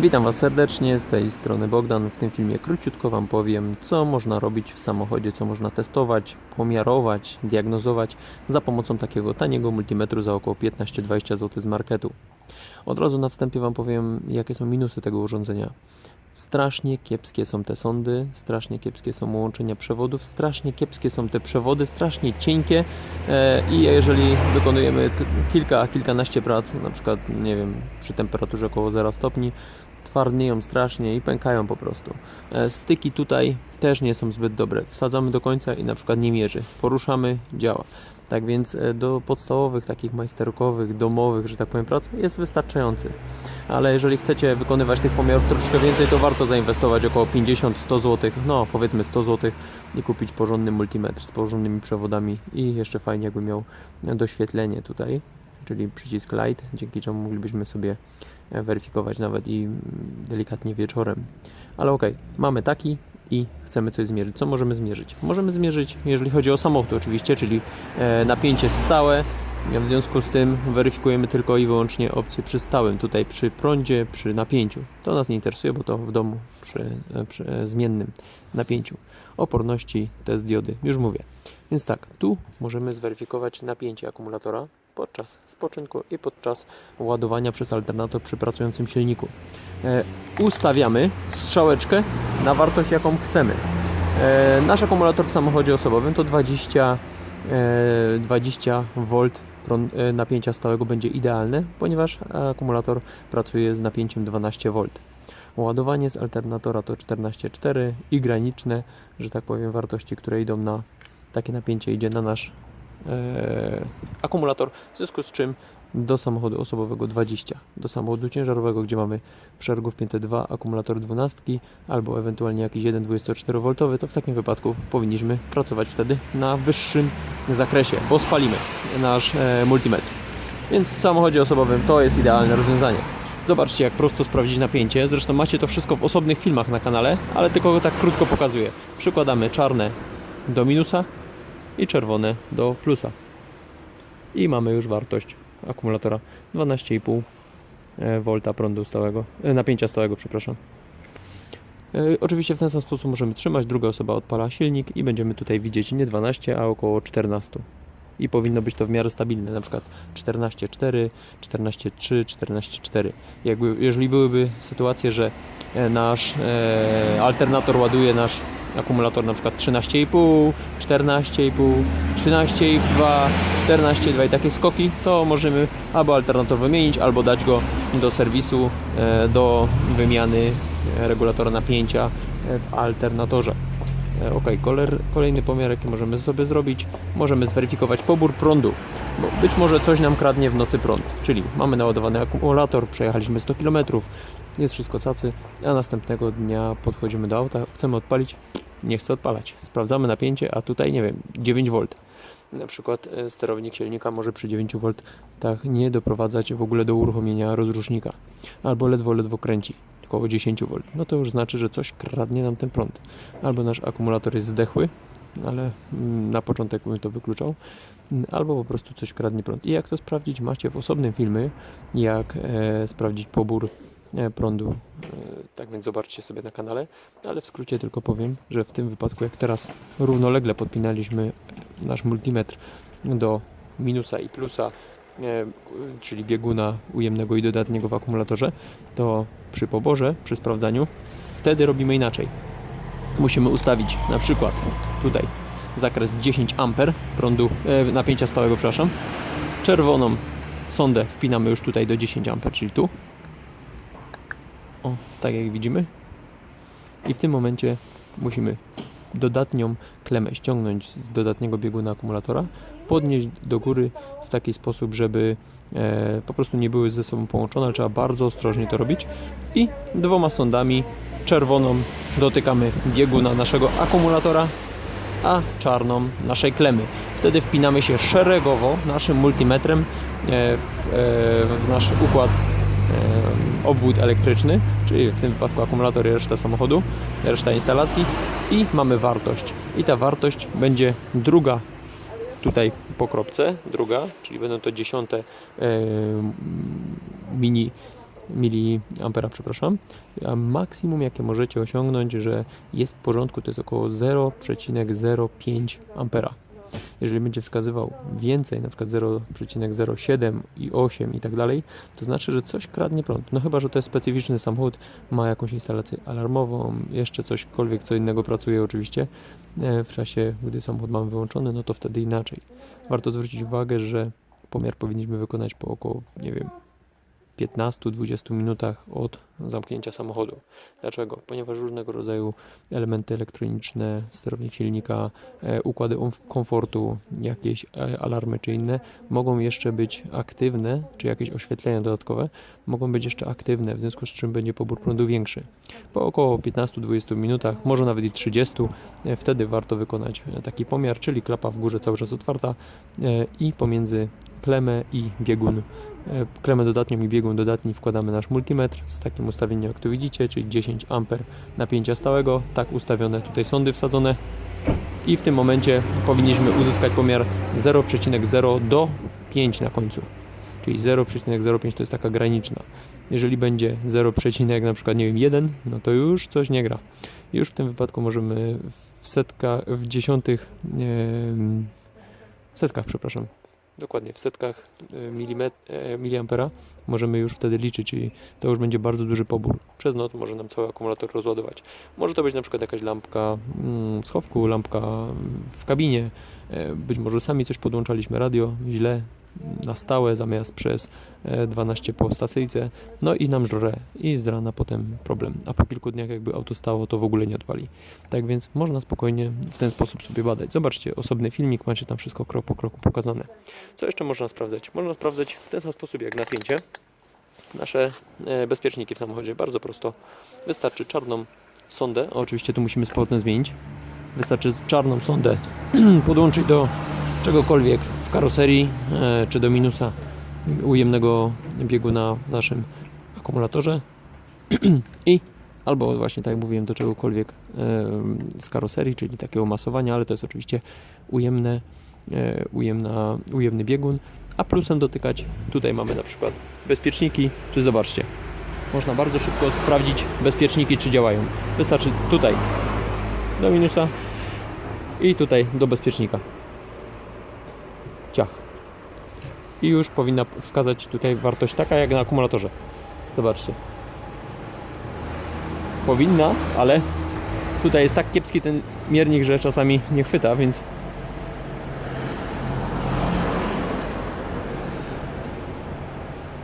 Witam Was serdecznie, z tej strony Bogdan. W tym filmie króciutko Wam powiem, co można robić w samochodzie, co można testować, pomiarować, diagnozować za pomocą takiego taniego multimetru za około 15-20 zł z marketu. Od razu na wstępie Wam powiem, jakie są minusy tego urządzenia. Strasznie kiepskie są te sądy, strasznie kiepskie są łączenia przewodów, strasznie kiepskie są te przewody, strasznie cienkie e, i jeżeli wykonujemy kilka, kilkanaście prac, na przykład, nie wiem, przy temperaturze około 0 stopni, twardnieją strasznie i pękają po prostu. E, Styki tutaj też nie są zbyt dobre. Wsadzamy do końca i na przykład nie mierzy. Poruszamy, działa. Tak więc e, do podstawowych, takich majsterkowych, domowych, że tak powiem, prac jest wystarczający. Ale jeżeli chcecie wykonywać tych pomiarów troszkę więcej, to warto zainwestować około 50-100 zł, no powiedzmy 100 zł i kupić porządny multimetr z porządnymi przewodami i jeszcze fajnie jakby miał doświetlenie tutaj, czyli przycisk light, dzięki czemu moglibyśmy sobie e, weryfikować nawet i mm, delikatnie wieczorem. Ale okej, mamy taki i chcemy coś zmierzyć. Co możemy zmierzyć? Możemy zmierzyć, jeżeli chodzi o samochód oczywiście, czyli e, napięcie stałe. W związku z tym weryfikujemy tylko i wyłącznie opcję przy stałym, tutaj przy prądzie, przy napięciu. To nas nie interesuje, bo to w domu przy, e, przy zmiennym napięciu. Oporności, test diody, już mówię. Więc tak, tu możemy zweryfikować napięcie akumulatora podczas spoczynku i podczas ładowania przez alternator przy pracującym silniku. E, ustawiamy strzałeczkę na wartość, jaką chcemy. E, nasz akumulator w samochodzie osobowym to 20, e, 20 V napięcia stałego będzie idealne, ponieważ akumulator pracuje z napięciem 12 V. Ładowanie z alternatora to 14,4 i graniczne, że tak powiem, wartości, które idą na takie napięcie idzie na nasz akumulator, w związku z czym do samochodu osobowego 20, do samochodu ciężarowego, gdzie mamy w szeregu wpięte dwa akumulator 12 albo ewentualnie jakiś jeden 24V, to w takim wypadku powinniśmy pracować wtedy na wyższym zakresie, bo spalimy nasz e, multimetr. Więc w samochodzie osobowym to jest idealne rozwiązanie. Zobaczcie, jak prosto sprawdzić napięcie. Zresztą macie to wszystko w osobnych filmach na kanale, ale tylko tak krótko pokazuję. Przykładamy czarne do minusa i czerwone do plusa. I mamy już wartość akumulatora 12,5 V prądu stałego, e, napięcia stałego, przepraszam. E, Oczywiście w ten sam sposób możemy trzymać, druga osoba odpala silnik i będziemy tutaj widzieć nie 12, a około 14. I powinno być to w miarę stabilne, na przykład 14,4, 14,3, 14,4. Jakby, jeżeli byłyby sytuacje, że e, nasz e, alternator ładuje nasz akumulator na przykład 13,5, 14,5, 13,2, 14,2 i takie skoki, to możemy albo alternator wymienić, albo dać go do serwisu e, do wymiany e, regulatora napięcia e, w alternatorze. Ok, kolejny pomiar, jaki możemy sobie zrobić, możemy zweryfikować pobór prądu, bo być może coś nam kradnie w nocy prąd, czyli mamy naładowany akumulator, przejechaliśmy 100 km, jest wszystko cacy, a następnego dnia podchodzimy do auta, chcemy odpalić, nie chce odpalać. Sprawdzamy napięcie, a tutaj nie wiem, 9 V. Na przykład e, sterownik silnika może przy 9 V tak nie doprowadzać w ogóle do uruchomienia rozrusznika, albo ledwo, ledwo kręci, około 10 V. No to już znaczy, że coś kradnie nam ten prąd. Albo nasz akumulator jest zdechły, ale mm, na początek bym to wykluczał, albo po prostu coś kradnie prąd. I jak to sprawdzić, macie w osobnym filmie, jak e, sprawdzić pobór prądu. E, tak więc zobaczcie sobie na kanale, ale w skrócie tylko powiem, że w tym wypadku, jak teraz równolegle podpinaliśmy nasz multimetr do minusa i plusa, e, czyli bieguna ujemnego i dodatniego w akumulatorze, to przy poborze, przy sprawdzaniu, wtedy robimy inaczej. Musimy ustawić na przykład tutaj zakres 10 A prądu, e, napięcia stałego, przepraszam. Czerwoną sondę wpinamy już tutaj do 10 A, czyli tu. Tak jak widzimy. I w tym momencie musimy dodatnią klemę ściągnąć z dodatniego bieguna akumulatora, podnieść do góry w taki sposób, żeby e, po prostu nie były ze sobą połączone, trzeba bardzo ostrożnie to robić. I dwoma sondami czerwoną dotykamy bieguna naszego akumulatora, a czarną naszej klemy. Wtedy wpinamy się szeregowo naszym multimetrem e, w, e, w nasz układ obwód elektryczny, czyli w tym wypadku akumulator i reszta samochodu, reszta instalacji i mamy wartość. I ta wartość będzie druga tutaj po kropce, druga, czyli będą to dziesiąte mini miliampera, przepraszam. A maksimum jakie możecie osiągnąć, że jest w porządku, to jest około 0,05 ampera. Jeżeli będzie wskazywał więcej, na przykład 0,07 i 8 i tak dalej, to znaczy, że coś kradnie prąd. No chyba, że to jest specyficzny samochód, ma jakąś instalację alarmową, jeszcze cośkolwiek, co innego pracuje oczywiście. E, W czasie, gdy samochód mamy wyłączony, no to wtedy inaczej. Warto zwrócić uwagę, że pomiar powinniśmy wykonać po około, nie wiem, 15-20 minutach od zamknięcia samochodu. Dlaczego? Ponieważ różnego rodzaju elementy elektroniczne, sterownik silnika, e, układy komfortu, jakieś e, alarmy czy inne mogą jeszcze być aktywne, czy jakieś oświetlenia dodatkowe mogą być jeszcze aktywne, w związku z czym będzie pobór prądu większy. Po około 15-20 minutach, może nawet i 30, e, wtedy warto wykonać taki pomiar, czyli klapa w górze cały czas otwarta i pomiędzy klemę i biegun e, klemę dodatnią i biegun dodatni wkładamy nasz multimetr z takim ustawieniem jak tu widzicie, czyli 10 A napięcia stałego, tak ustawione tutaj sondy wsadzone i w tym momencie powinniśmy uzyskać pomiar 0,0 do 5 na końcu, czyli 0,05 to jest taka graniczna. Jeżeli będzie 0, na przykład nie wiem 1, no to już coś nie gra. Już w tym wypadku możemy w setka, w dziesiątych, em, setkach, przepraszam, dokładnie w setkach milimet, e, miliampera możemy już wtedy liczyć, czyli to już będzie bardzo duży pobór. Przez noc może nam cały akumulator rozładować. Może to być na przykład jakaś lampka mm, schowku, lampka w kabinie, e, być może sami coś podłączaliśmy, radio źle, na stałe zamiast przez e, 12 po stacyjce, no i nam żre i z rana potem problem, a po kilku dniach jakby auto stało, to w ogóle nie odpali. Tak więc można spokojnie w ten sposób sobie badać. Zobaczcie, osobny filmik, macie tam wszystko krok po kroku pokazane. Co jeszcze można sprawdzać? Można sprawdzać w ten sam sposób jak napięcie. Nasze e, bezpieczniki w samochodzie bardzo prosto. Wystarczy czarną sondę, oczywiście tu musimy sprawę zmienić. Wystarczy czarną sondę podłączyć do czegokolwiek karoserii e, czy do minusa ujemnego bieguna w naszym akumulatorze i albo właśnie tak jak mówiłem do czegokolwiek z karoserii, czyli takiego masowania, ale to jest oczywiście ujemne, e, ujemna, ujemny biegun, a plusem dotykać tutaj mamy na przykład bezpieczniki, czy zobaczcie, można bardzo szybko sprawdzić bezpieczniki czy działają. Wystarczy tutaj do minusa i tutaj do bezpiecznika. Ciach. I już powinna wskazać tutaj wartość taka jak na akumulatorze. Zobaczcie. Powinna, ale tutaj jest tak kiepski ten miernik, że czasami nie chwyta, więc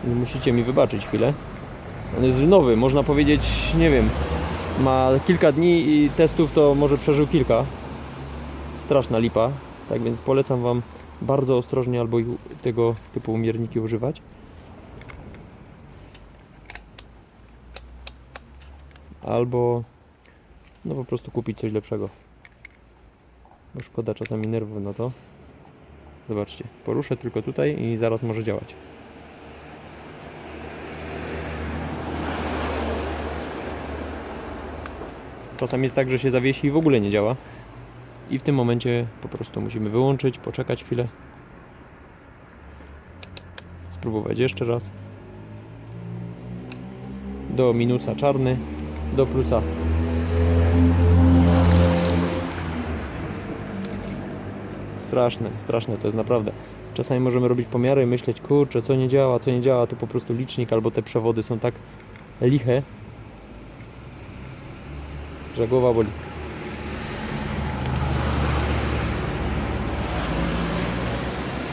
musicie mi wybaczyć chwilę. On jest nowy, można powiedzieć, nie wiem, ma kilka dni i testów to może przeżył kilka. Straszna lipa, tak więc polecam Wam bardzo ostrożnie albo tego typu mierniki używać. Albo no po prostu kupić coś lepszego. Bo szkoda czasami nerwów na to. Zobaczcie, poruszę tylko tutaj i zaraz może działać. Czasami jest tak, że się zawiesi i w ogóle nie działa. I w tym momencie po prostu musimy wyłączyć, poczekać chwilę. Spróbować jeszcze raz. Do minusa czarny, do plusa. Straszne, straszne to jest naprawdę. Czasami możemy robić pomiary i myśleć, kurczę, co nie działa, co nie działa, to po prostu licznik albo te przewody są tak liche, że głowa boli.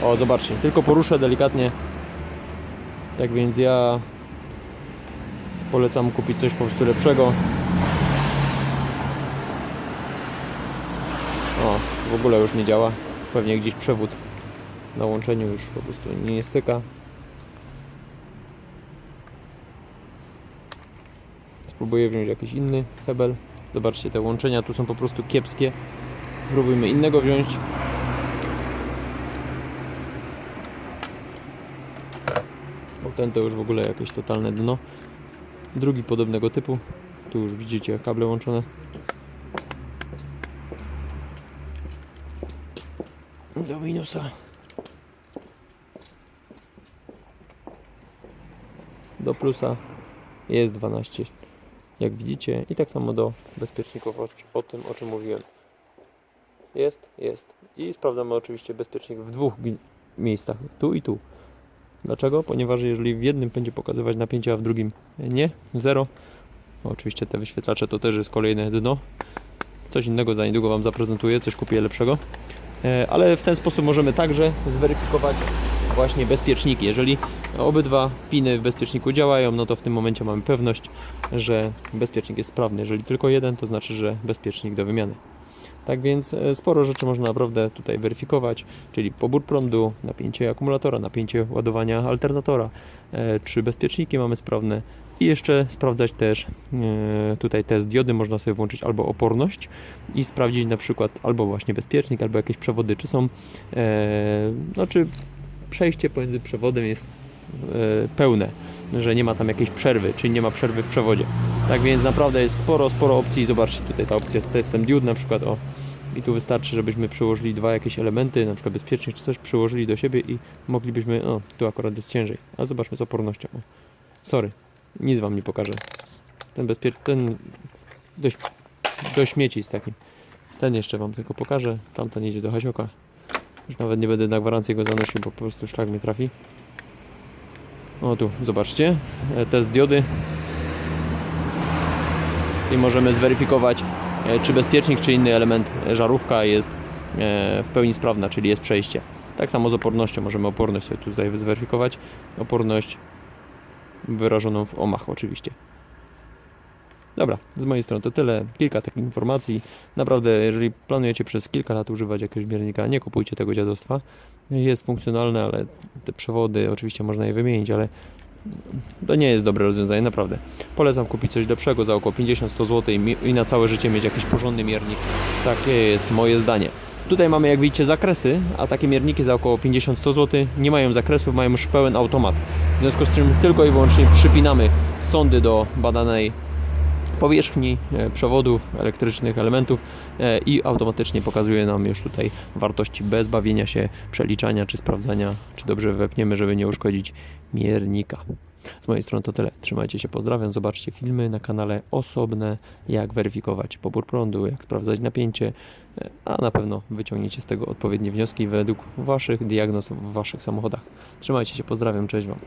O, zobaczcie, tylko poruszę delikatnie. Tak więc ja polecam kupić coś po prostu lepszego. O, w ogóle już nie działa. Pewnie gdzieś przewód na łączeniu już po prostu nie styka. Spróbuję wziąć jakiś inny hebel. Zobaczcie, te łączenia tu są po prostu kiepskie. Spróbujmy innego wziąć. Bo ten to już w ogóle jakieś totalne dno. Drugi podobnego typu. Tu już widzicie kable łączone. Do minusa. Do plusa. jest 12 jak widzicie i tak samo do bezpieczników o, o tym o czym mówiłem jest, jest i sprawdzamy oczywiście bezpiecznik w dwóch miejscach, tu i tu dlaczego? ponieważ jeżeli w jednym będzie pokazywać napięcie, a w drugim nie, zero oczywiście te wyświetlacze to też jest kolejne dno coś innego za niedługo Wam zaprezentuję, coś kupię lepszego E, ale w ten sposób możemy także zweryfikować właśnie bezpieczniki. Jeżeli obydwa piny w bezpieczniku działają, no to w tym momencie mamy pewność, że bezpiecznik jest sprawny. Jeżeli tylko jeden, to znaczy, że bezpiecznik do wymiany. Tak więc e, sporo rzeczy można naprawdę tutaj weryfikować, czyli pobór prądu, napięcie akumulatora, napięcie ładowania alternatora, e, czy bezpieczniki mamy sprawne i jeszcze sprawdzać też e, tutaj test diody, można sobie włączyć albo oporność i sprawdzić na przykład albo właśnie bezpiecznik, albo jakieś przewody, czy są, e, no czy przejście pomiędzy przewodem jest e, pełne, że nie ma tam jakiejś przerwy, czyli nie ma przerwy w przewodzie. Tak więc naprawdę jest sporo, sporo opcji. Zobaczcie tutaj ta opcja z testem diod na przykład, o i tu wystarczy, żebyśmy przyłożyli dwa jakieś elementy, na przykład bezpiecznik czy coś, przyłożyli do siebie i moglibyśmy, o tu akurat jest ciężej, a zobaczmy z opornością. O. Sorry, nic Wam nie pokażę. Ten bezpiecznik, ten dość, do śmieci z takim. Ten jeszcze Wam tylko pokażę, tamten idzie do Hasioka. Już nawet nie będę na gwarancję go zanosił, bo po prostu szlak mnie trafi. O tu, zobaczcie, e, test diody. I możemy zweryfikować, e, czy bezpiecznik, czy inny element, e, żarówka jest w pełni sprawna, czyli jest przejście. Tak samo z opornością, możemy oporność sobie tutaj zweryfikować. Oporność wyrażoną w ohmach oczywiście. Dobra, z mojej strony to tyle. Kilka takich informacji. Naprawdę, jeżeli planujecie przez kilka lat używać jakiegoś miernika, nie kupujcie tego dziadostwa. Jest funkcjonalne, ale te przewody oczywiście można je wymienić, ale to nie jest dobre rozwiązanie, naprawdę. Polecam kupić coś lepszego za około 50-100 zł i na całe życie mieć jakiś porządny miernik. Takie jest moje zdanie. Tutaj mamy, jak widzicie, zakresy, a takie mierniki za około 50-100 zł nie mają zakresów, mają już pełen automat. W związku z czym tylko i wyłącznie przypinamy sondy do badanej powierzchni e, przewodów elektrycznych, elementów e, i automatycznie pokazuje nam już tutaj wartości bez bawienia się, przeliczania czy sprawdzania, czy dobrze wepniemy, żeby nie uszkodzić miernika. Z mojej strony to tyle. Trzymajcie się, pozdrawiam. Zobaczcie filmy na kanale osobne, jak weryfikować pobór prądu, jak sprawdzać napięcie, e, a na pewno wyciągniecie z tego odpowiednie wnioski według Waszych diagnoz w Waszych samochodach. Trzymajcie się, pozdrawiam, cześć Wam.